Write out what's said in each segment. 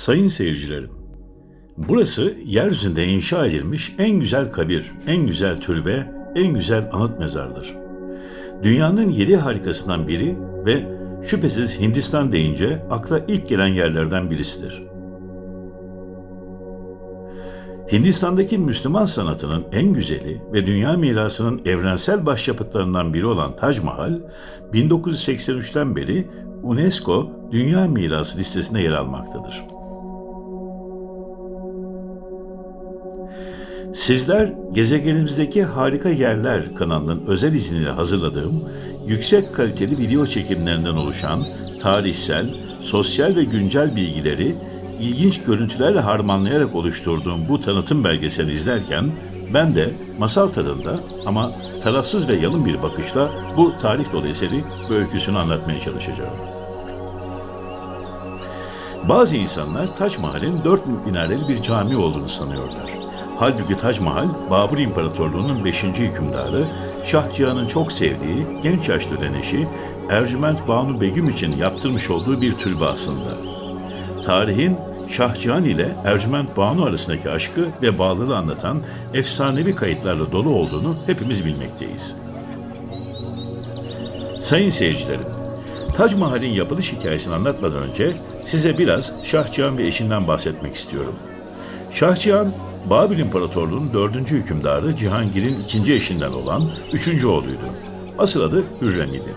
Sayın seyircilerim, burası yeryüzünde inşa edilmiş en güzel kabir, en güzel türbe, en güzel anıt mezardır. Dünyanın yedi harikasından biri ve şüphesiz Hindistan deyince akla ilk gelen yerlerden birisidir. Hindistan'daki Müslüman sanatının en güzeli ve dünya mirasının evrensel başyapıtlarından biri olan Taj Mahal, 1983'ten beri UNESCO Dünya Mirası listesinde yer almaktadır. Sizler gezegenimizdeki harika yerler kanalının özel izniyle hazırladığım yüksek kaliteli video çekimlerinden oluşan tarihsel, sosyal ve güncel bilgileri ilginç görüntülerle harmanlayarak oluşturduğum bu tanıtım belgeselini izlerken ben de masal tadında ama tarafsız ve yalın bir bakışla bu tarih dolu eseri ve öyküsünü anlatmaya çalışacağım. Bazı insanlar Taç Mahal'in dört minareli bir cami olduğunu sanıyorlar. Halbuki Taç Mahal, Babur İmparatorluğu'nun 5. hükümdarı, Şah Cihan'ın çok sevdiği genç yaşlı eşi Ercüment Banu Begüm için yaptırmış olduğu bir türbe aslında. Tarihin Şah Cihan ile Ercüment Banu arasındaki aşkı ve bağlılığı anlatan efsanevi kayıtlarla dolu olduğunu hepimiz bilmekteyiz. Sayın seyircilerim, Tac Mahal'in yapılış hikayesini anlatmadan önce size biraz Şah Cihan ve eşinden bahsetmek istiyorum. Şah Cihan, Babil İmparatorluğu'nun dördüncü hükümdarı Cihangir'in ikinci eşinden olan üçüncü oğluydu. Asıl adı Hürrem idi.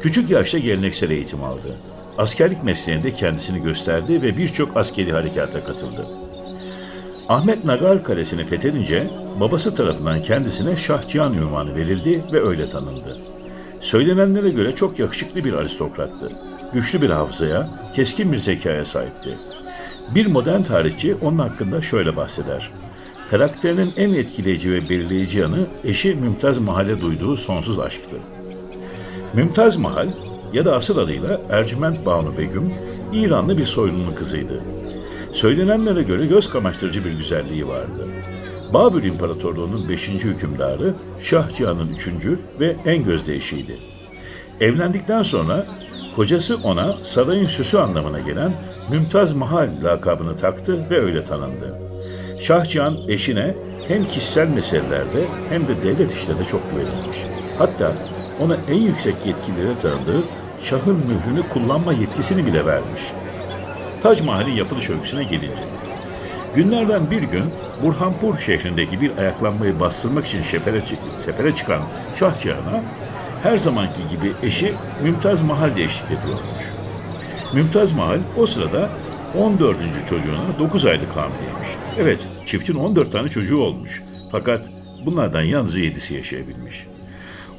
Küçük yaşta geleneksel eğitim aldı. Askerlik mesleğinde kendisini gösterdi ve birçok askeri harekata katıldı. Ahmet Nagar Kalesi'ni fethedince babası tarafından kendisine Şah Cihan ünvanı verildi ve öyle tanındı. Söylenenlere göre çok yakışıklı bir aristokrattı. Güçlü bir hafızaya, keskin bir zekaya sahipti. Bir modern tarihçi onun hakkında şöyle bahseder. Karakterinin en etkileyici ve belirleyici yanı eşi Mümtaz Mahal'e duyduğu sonsuz aşktı. Mümtaz Mahal ya da asıl adıyla Ercüment Banu Begüm, İranlı bir soylunun kızıydı. Söylenenlere göre göz kamaştırıcı bir güzelliği vardı. Babür İmparatorluğu'nun 5. hükümdarı Şah Cihan'ın 3. ve en gözde eşiydi. Evlendikten sonra kocası ona sarayın süsü anlamına gelen Mümtaz Mahal lakabını taktı ve öyle tanındı. Şah Cihan eşine hem kişisel meselelerde hem de devlet işlerinde çok güvenilmiş. Hatta ona en yüksek yetkilere tanıdığı Şah'ın mührünü kullanma yetkisini bile vermiş. Tac Mahal'in yapılış öyküsüne gelince. Günlerden bir gün Burhanpur şehrindeki bir ayaklanmayı bastırmak için sefere, sefere çıkan Şah her zamanki gibi eşi Mümtaz Mahal de eşlik ediyormuş. Mümtaz Mahal o sırada 14. çocuğuna 9 aylık hamileymiş. Evet, çiftin 14 tane çocuğu olmuş. Fakat bunlardan yalnızca 7'si yaşayabilmiş.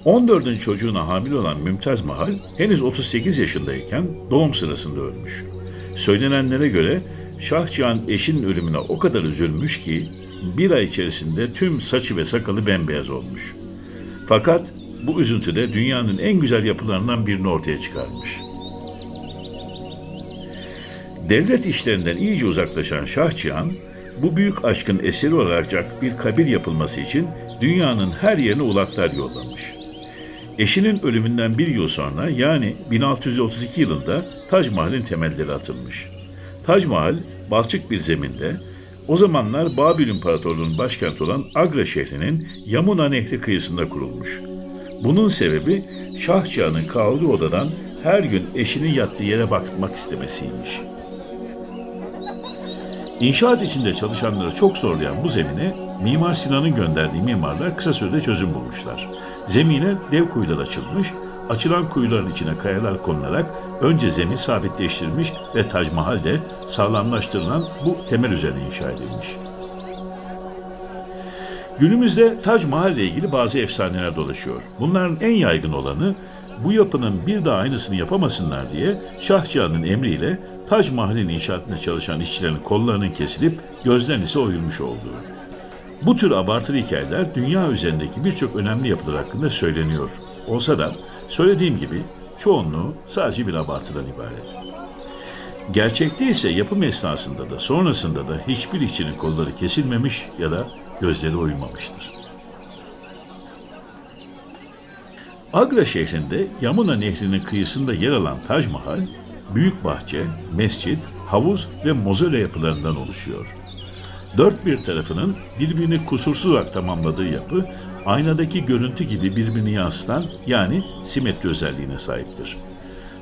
14. çocuğuna hamile olan Mümtaz Mahal henüz 38 yaşındayken doğum sırasında ölmüş. Söylenenlere göre Şah Cihan eşinin ölümüne o kadar üzülmüş ki bir ay içerisinde tüm saçı ve sakalı bembeyaz olmuş. Fakat bu üzüntü de dünyanın en güzel yapılarından birini ortaya çıkarmış. Devlet işlerinden iyice uzaklaşan Şah Cihan, bu büyük aşkın eseri olacak bir kabir yapılması için dünyanın her yerine ulaklar yollamış. Eşinin ölümünden bir yıl sonra yani 1632 yılında Tac Mahal'in temelleri atılmış. Tac Mahal, balçık bir zeminde, o zamanlar Babil İmparatorluğu'nun başkenti olan Agra şehrinin Yamuna Nehri kıyısında kurulmuş. Bunun sebebi Şah Cihan'ın kaldığı odadan her gün eşinin yattığı yere bakmak istemesiymiş. İnşaat içinde çalışanları çok zorlayan bu zemine Mimar Sinan'ın gönderdiği mimarlar kısa sürede çözüm bulmuşlar. Zemine dev kuyular açılmış, açılan kuyuların içine kayalar konularak önce zemin sabitleştirilmiş ve Tac Mahal de sağlamlaştırılan bu temel üzerine inşa edilmiş. Günümüzde Tac Mahal ile ilgili bazı efsaneler dolaşıyor. Bunların en yaygın olanı bu yapının bir daha aynısını yapamasınlar diye Şah Cihan'ın emriyle Tac Mahal'in inşaatında çalışan işçilerin kollarının kesilip gözlerinin ise oyulmuş olduğu. Bu tür abartılı hikayeler dünya üzerindeki birçok önemli yapılar hakkında söyleniyor. Olsa da söylediğim gibi çoğunluğu sadece bir abartıdan ibaret. Gerçekte ise yapım esnasında da sonrasında da hiçbir işçinin kolları kesilmemiş ya da gözleri oyulmamıştır. Agra şehrinde Yamuna Nehri'nin kıyısında yer alan Tac Mahal, büyük bahçe, mescit, havuz ve mozole yapılarından oluşuyor. Dört bir tarafının birbirini kusursuz olarak tamamladığı yapı, aynadaki görüntü gibi birbirini yansıtan yani simetri özelliğine sahiptir.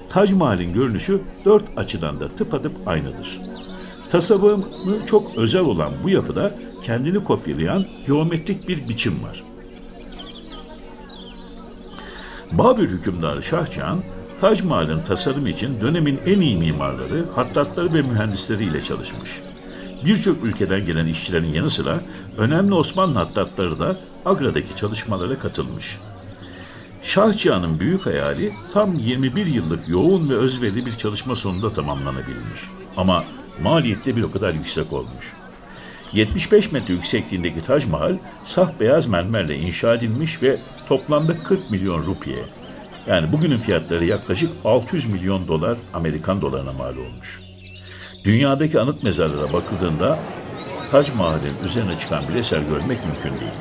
Tac Mahal'in görünüşü dört açıdan da tıpatıp aynıdır. Tasarımı çok özel olan bu yapıda kendini kopyalayan geometrik bir biçim var. Babür hükümdarı Şahçıhan, Tac Mahal'in tasarımı için dönemin en iyi mimarları, hattatları ve mühendisleriyle çalışmış. Birçok ülkeden gelen işçilerin yanı sıra önemli Osmanlı hattatları da Agra'daki çalışmalara katılmış. Şahçıhan'ın büyük hayali tam 21 yıllık yoğun ve özverili bir çalışma sonunda tamamlanabilmiş. Ama maliyette bir o kadar yüksek olmuş. 75 metre yüksekliğindeki Tac Mahal saf beyaz mermerle inşa edilmiş ve toplamda 40 milyon rupiye yani bugünün fiyatları yaklaşık 600 milyon dolar Amerikan dolarına mal olmuş. Dünyadaki anıt mezarlara bakıldığında Tac Mahal'in üzerine çıkan bir eser görmek mümkün değil.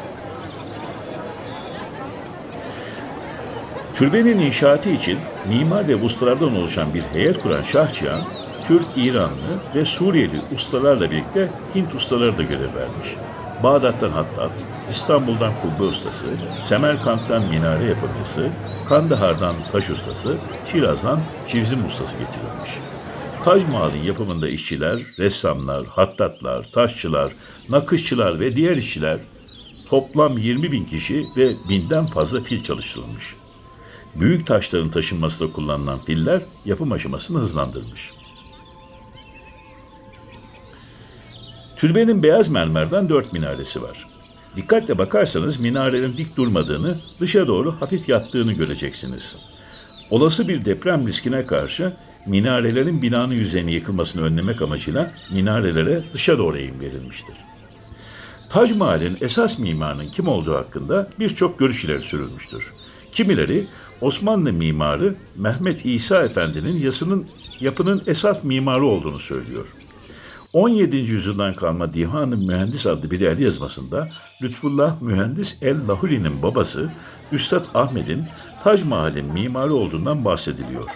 Türbenin inşaatı için mimar ve ustalardan oluşan bir heyet kuran Şahçıhan, Türk, İranlı ve Suriyeli ustalarla birlikte Hint ustaları da görev vermiş. Bağdat'tan Hattat, İstanbul'dan kubbe ustası, Semerkant'tan minare yapımcısı, Kandahar'dan taş ustası, Şiraz'dan çivzim ustası getirilmiş. Tac Mahal'in yapımında işçiler, ressamlar, hattatlar, taşçılar, nakışçılar ve diğer işçiler toplam 20 bin kişi ve binden fazla fil çalıştırılmış. Büyük taşların taşınmasında kullanılan filler yapım aşamasını hızlandırmış. Türbenin beyaz mermerden dört minaresi var. Dikkatle bakarsanız minarelerin dik durmadığını, dışa doğru hafif yattığını göreceksiniz. Olası bir deprem riskine karşı minarelerin binanın yüzeyine yıkılmasını önlemek amacıyla minarelere dışa doğru eğim verilmiştir. Tac Mahal'in esas mimarının kim olduğu hakkında birçok görüş ileri sürülmüştür. Kimileri Osmanlı mimarı Mehmet İsa Efendi'nin yasının yapının esas mimarı olduğunu söylüyor. 17. yüzyıldan kalma Dihan-ı Mühendis adlı bir el yazmasında Lütfullah Mühendis el-Lahuli'nin babası Üstad Ahmet'in Tac Mahal'in mimarı olduğundan bahsediliyor.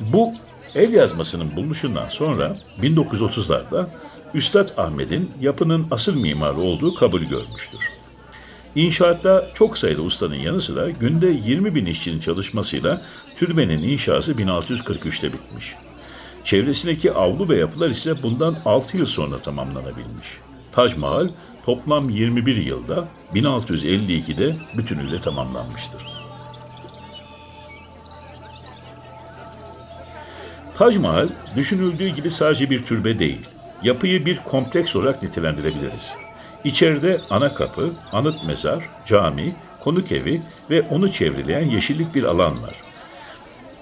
Bu el yazmasının bulunuşundan sonra 1930'larda Üstad Ahmet'in yapının asıl mimarı olduğu kabul görmüştür. İnşaatta çok sayıda ustanın yanı sıra günde 20 bin işçinin çalışmasıyla türbenin inşası 1643'te bitmiş. Çevresindeki avlu ve yapılar ise bundan 6 yıl sonra tamamlanabilmiş. Tac Mahal toplam 21 yılda 1652'de bütünüyle tamamlanmıştır. Tac Mahal düşünüldüğü gibi sadece bir türbe değil, yapıyı bir kompleks olarak nitelendirebiliriz. İçeride ana kapı, anıt mezar, cami, konuk evi ve onu çevreleyen yeşillik bir alan var.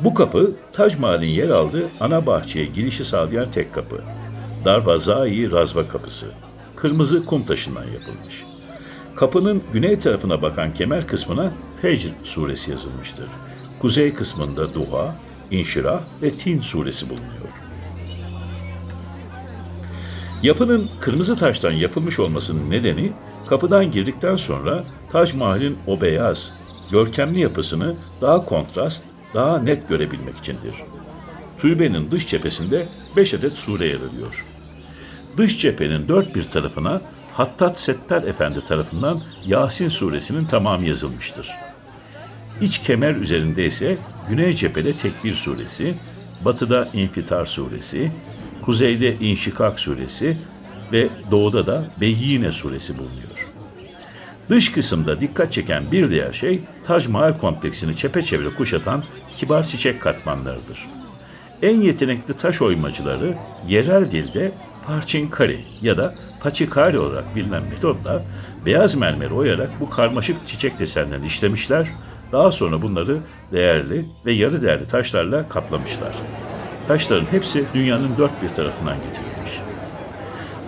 Bu kapı Tac Mahal'in yer aldığı ana bahçeye girişi sağlayan tek kapı. Darvazai Razva kapısı. Kırmızı kum taşından yapılmış. Kapının güney tarafına bakan kemer kısmına Fecr suresi yazılmıştır. Kuzey kısmında Duha, İnşirah ve Tin suresi bulunuyor. Yapının kırmızı taştan yapılmış olmasının nedeni kapıdan girdikten sonra Tac Mahal'in o beyaz, görkemli yapısını daha kontrast, daha net görebilmek içindir. Türbenin dış cephesinde beş adet sure yer alıyor. Dış cephenin dört bir tarafına Hattat Settar Efendi tarafından Yasin suresinin tamamı yazılmıştır. İç kemer üzerinde ise Güney cephede Tekbir suresi, batıda İnfitar suresi, kuzeyde İnşikak suresi ve doğuda da Beyyine suresi bulunuyor. Dış kısımda dikkat çeken bir diğer şey Tac Mahal kompleksini çepeçevre kuşatan kibar çiçek katmanlarıdır. En yetenekli taş oymacıları yerel dilde parçinkari ya da paçikari olarak bilinen metotla beyaz mermeri oyarak bu karmaşık çiçek desenlerini işlemişler, daha sonra bunları değerli ve yarı değerli taşlarla kaplamışlar. Taşların hepsi dünyanın dört bir tarafından getirilmiş.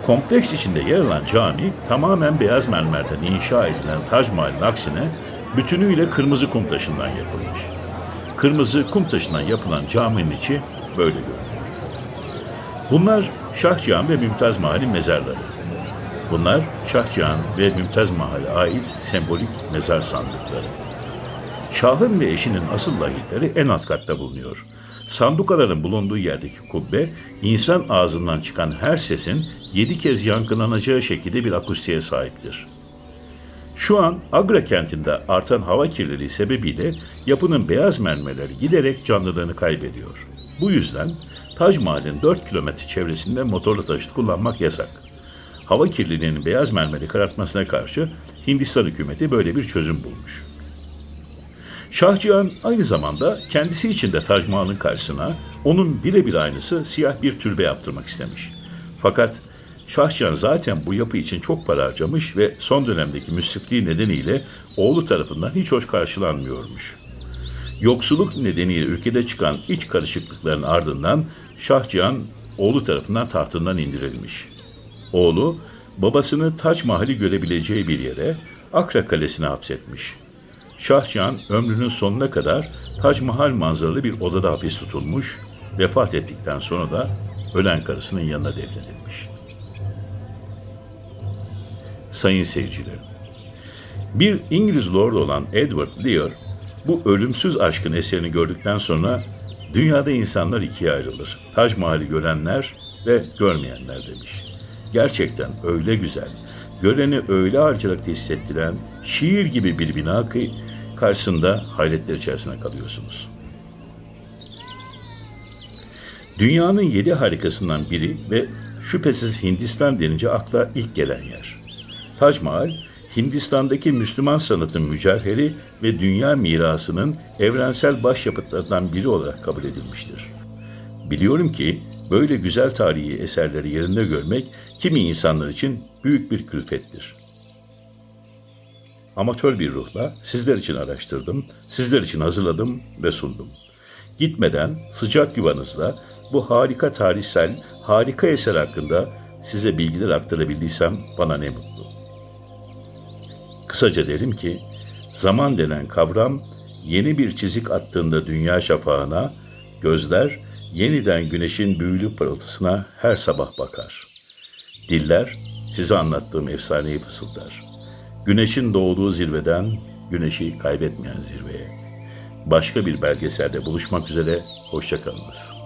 Kompleks içinde yer alan cami tamamen beyaz mermerden inşa edilen Tac Mahal'in aksine bütünüyle kırmızı kum taşından yapılmış. Kırmızı kum taşından yapılan caminin içi böyle görünüyor. Bunlar Şahcihan ve Mümtaz Mahal'in mezarları. Bunlar Şahcihan ve Mümtaz Mahal'e ait sembolik mezar sandıkları. Şahın ve eşinin asıl lahitleri en alt katta bulunuyor. Sandukaların bulunduğu yerdeki kubbe, insan ağzından çıkan her sesin yedi kez yankılanacağı şekilde bir akustiğe sahiptir. Şu an Agra kentinde artan hava kirliliği sebebiyle yapının beyaz mermerleri giderek canlılığını kaybediyor. Bu yüzden Taj Mahal'in 4 kilometre çevresinde motorlu taşıt kullanmak yasak. Hava kirliliğinin beyaz mermeri karartmasına karşı Hindistan hükümeti böyle bir çözüm bulmuş. Şahcihan aynı zamanda kendisi için de Taj Mahal'ın karşısına onun birebir aynısı siyah bir türbe yaptırmak istemiş. Fakat Şahcihan zaten bu yapı için çok para harcamış ve son dönemdeki müsrifliği nedeniyle oğlu tarafından hiç hoş karşılanmıyormuş. Yoksulluk nedeniyle ülkede çıkan iç karışıklıkların ardından Şahcihan oğlu tarafından tahtından indirilmiş. Oğlu babasını Taç Mahal'i görebileceği bir yere Akra Kalesi'ne hapsetmiş. Şahcihan ömrünün sonuna kadar Tac Mahal manzaralı bir odada hapis tutulmuş, vefat ettikten sonra da ölen karısının yanına defnedilmiş. Sayın seyircilerim, bir İngiliz lord olan Edward Lear, bu ölümsüz aşkın eserini gördükten sonra dünyada insanlar ikiye ayrılır. Tac Mahal'i görenler ve görmeyenler demiş. Gerçekten öyle güzel, göreni öyle harcalıkta hissettiren şiir gibi bir bina ki karşısında hayretler içerisinde kalıyorsunuz. Dünyanın yedi harikasından biri ve şüphesiz Hindistan denince akla ilk gelen yer. Tac Mahal, Hindistan'daki Müslüman sanatın mücevheri ve dünya mirasının evrensel başyapıtlarından biri olarak kabul edilmiştir. Biliyorum ki böyle güzel tarihi eserleri yerinde görmek kimi insanlar için büyük bir külfettir. Amatör bir ruhla sizler için araştırdım, sizler için hazırladım ve sundum. Gitmeden sıcak yuvanızda bu harika tarihsel, harika eser hakkında size bilgiler aktarabildiysem bana ne mutlu. Kısaca derim ki, zaman denen kavram yeni bir çizik attığında dünya şafağına, gözler yeniden güneşin büyülü pırıltısına her sabah bakar. Diller size anlattığım efsaneyi fısıldar. Güneşin doğduğu zirveden güneşi kaybetmeyen zirveye. Başka bir belgeselde buluşmak üzere, hoşçakalınız.